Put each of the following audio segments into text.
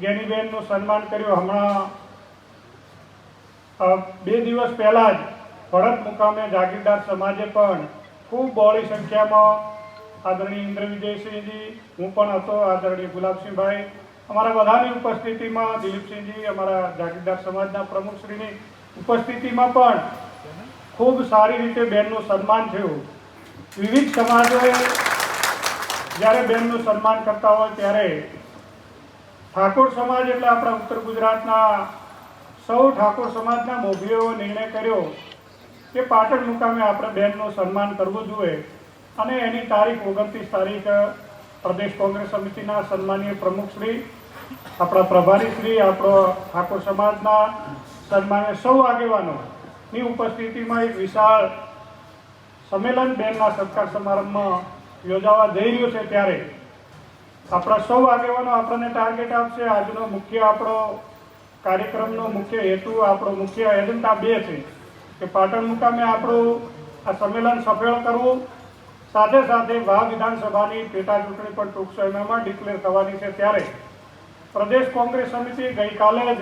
જ્ઞાનીબેનનું સન્માન કર્યું. હમણાં બે દિવસ પહેલા જ ભરત મુકામે જાગીરદાર સમાજે પણ ખૂબ બહોળી સંખ્યામાં આદરણીય ઇન્દ્ર વિજયસિંહજી હું પણ હતો આદરણીય ગુલાબસિંહભાઈ. અમારા બધાની ઉપસ્થિતિમાં દિલીપસિંહજી, અમારા જાગીરદાર સમાજના પ્રમુખશ્રીની ઉપસ્થિતિમાં પણ ખૂબ સારી રીતે બેનનું સન્માન થયું. વિવિધ સમાજોએ જ્યારે બેનનું સન્માન કરતા હોય ત્યારે ઠાકોર સમાજ એટલે આપણા ઉત્તર ગુજરાતના સૌ ઠાકોર સમાજના મોભીઓએ નિર્ણય કર્યો કે પાટણ મુકામે આપણે બહેનનું સન્માન કરવું જોઈએ અને એની તારીખ ઓગણત્રીસ તારીખ પ્રદેશ કોંગ્રેસ સમિતિના સન્માનીય પ્રમુખશ્રી આપણા પ્રભારીશ્રી આપણો ઠાકોર સમાજના સન્માન્ય સૌ આગેવાનોની ઉપસ્થિતિમાં એક વિશાળ સંમેલન બેનના સત્કાર સમારંભમાં યોજાવા જઈ રહ્યો છે ત્યારે આપણા સૌ આગેવાનો આપણને ટાર્ગેટ આપશે. આજનો મુખ્ય આપણો કાર્યક્રમનો મુખ્ય હેતુ, આપણો મુખ્ય એજન્ડા બે છે કે પાટણ મુકામે આપણું આ સંમેલન સફળ કરવું. સાથે સાથે વાહ વિધાનસભાની પેટા ચૂંટણી પણ ટૂંક સમયમાં ડિક્લેર થવાની છે ત્યારે પ્રદેશ કોંગ્રેસ સમિતિ ગઈકાલે જ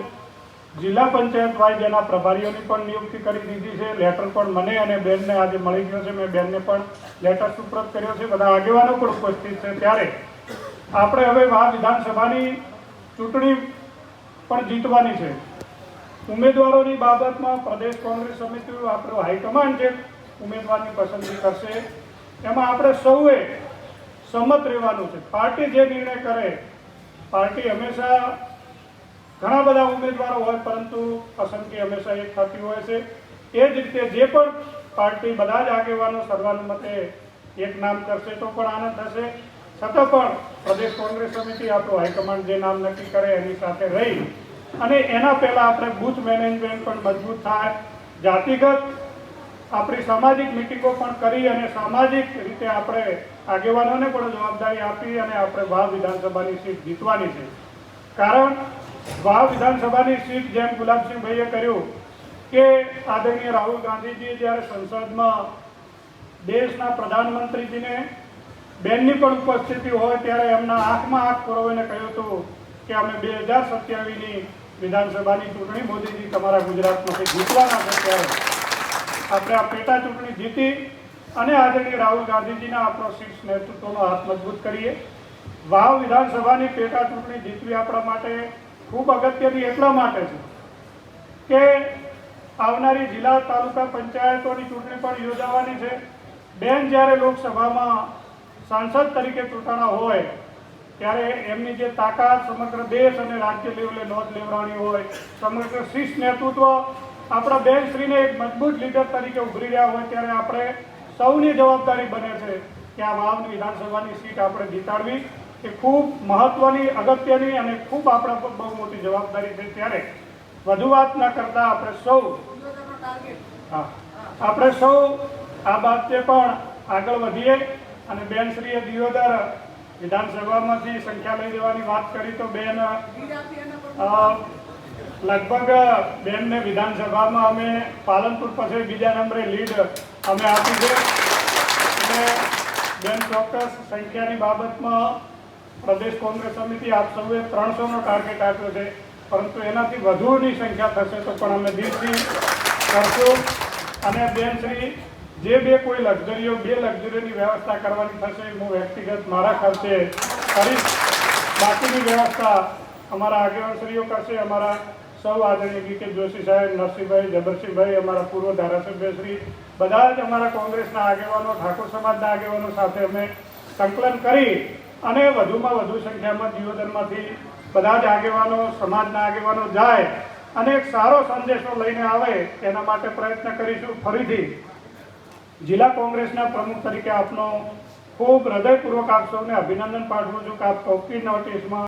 જિલ્લા પંચાયત વાઇઝ એના પ્રભારીઓની પણ નિયુક્તિ કરી દીધી છે. લેટર પણ મને અને બેનને આજે મળી ગયો છે. મેં બેનને પણ લેટર સુપ્રત કર્યો છે. બધા આગેવાનો પણ ઉપસ્થિત છે. ત્યારે આપણે હવે આ વિધાનસભાની ચૂંટણી પણ જીતવાની છે. ઉમેદવારોની બાબતમાં પ્રદેશ કોંગ્રેસ સમિતિ આપણું હાઈકમાન્ડ જે ઉમેદવારની પસંદગી કરશે. એમાં આપણે સૌએ સંમત રહેવાનું છે. પાર્ટી જે નિર્ણય કરે, પાર્ટી હંમેશા ઘણા બધા ઉમેદવારો હોય, પરંતુ પસંદગી હંમેશા એક થતી હોય છે. એ જ રીતે જે પણ પાર્ટી બધા જ આગેવાનો સર્વાનુમતે એક નામ કરશે તો પણ આનંદ થશે. છતાં પણ પ્રદેશ કોંગ્રેસ સમિતિ આપણું હાઈકમાન્ડ જે નામ નક્કી કરે એની સાથે રહી. અને એના પહેલાં આપણે બૂથ મેનેજમેન્ટ પણ મજબૂત થાય. જાતિગત આપણી સામાજિક મિટિંગો પણ કરી અને સામાજિક રીતે આપણે આગેવાનોને પણ જવાબદારી આપી અને આપણે વાહ વિધાનસભાની સીટ જીતવાની છે. કારણ વાહ વિધાનસભાની સીટ જેમ ગુલાબસિંહભાઈએ કર્યું કે આદરણીય રાહુલ ગાંધીજી જ્યારે સંસદમાં દેશના પ્રધાનમંત્રીજીને બેનની પણ ઉપસ્થિતિ હોય ત્યારે એમના આંખમાં આંખ પરોવીને કહ્યું હતું કે અમે બે હજાર સત્યાવીસની વિધાનસભાની ચૂંટણી મોદીજી તમારા ગુજરાતમાંથી જીતવાના છે ત્યારે. આપણે આ પેટા ચૂંટણી જીતી અને આદરણીય રાહુલ ગાંધીજીના આપણો શીર્ષ નેતૃત્વનો હાથ મજબૂત કરીએ. વાવ વિધાનસભાની પેટા ચૂંટણી જીતવી આપણા માટે ખૂબ અગત્યની એટલા માટે છે કે આવનારી જિલ્લા તાલુકા પંચાયતોની ચૂંટણી પણ યોજાવાની છે. બેન જ્યારે લોકસભામાં સાંસદ તરીકે ચૂંટાણા હોય ત્યારે એમની જે તાકાત સમગ્ર દેશ અને રાજ્ય લેવલે નોંધ લેવડાવવાની હોય સમગ્ર શિસ્ત નેતૃત્વ આપણા બેનશ્રીને એક મજબૂત લીડર તરીકે ઉભરી રહ્યા હોય ત્યારે આપણે સૌની જવાબદારી બને છે કે આ વાવની વિધાનસભાની સીટ આપણે જીતાડવી. એ ખૂબ મહત્વની અગત્યની અને ખૂબ આપણા પર બહુ મોટી જવાબદારી છે. ત્યારે વધુ વાત ના કરતા આપણે સૌ હા આપણે સૌ આ બાબતે પણ આગળ વધીએ. અને બેનશ્રીએ દિયોદર વિધાનસભામાંથી સંખ્યા લઈ જવાની વાત કરી તો બેન લગભગ બેનને વિધાનસભામાં અમે પાલનપુર પાસે બીજા નંબરે લીડ અમે આપી છે. અને બેન ચોક્કસ સંખ્યાની બાબતમાં પ્રદેશ કોંગ્રેસ સમિતિ આપ સૌએ ત્રણસોનો ટાર્ગેટ આપ્યો છે. પરંતુ એનાથી વધુની સંખ્યા થશે તો પણ અમે દિલથી કરશું. અને બેનશ્રી જે બે કોઈ લક્ઝરીઓ, બે લક્ઝરીઓની વ્યવસ્થા કરવાની થશે હું વ્યક્તિગત મારા ખર્ચે કરીશ બાકીની વ્યવસ્થા અમારા આગેવાનશ્રીઓ કરશે, અમારા સૌ આદરણીય વી કે જોશી સાહેબ, નરસિંહભાઈ, જબરસિંહભાઈ, અમારા પૂર્વ ધારાસભ્યશ્રી, બધા જ અમારા કોંગ્રેસના આગેવાનો, ઠાકોર સમાજના આગેવાનો સાથે અમે સંકલન કરી અને વધુમાં વધુ સંખ્યામાં દિયોદરમાંથી બધા જ આગેવાનો, સમાજના આગેવાનો જાય અને એક સારો સંદેશો લઈને આવે, એના માટે પ્રયત્ન કરીશું. ફરીથી જિલ્લા કોંગ્રેસના પ્રમુખ તરીકે આપનો ખૂબ હૃદયપૂર્વક આપ સૌને અભિનંદન પાઠવું છું કે આપ ચોખ્ખી નોટિસમાં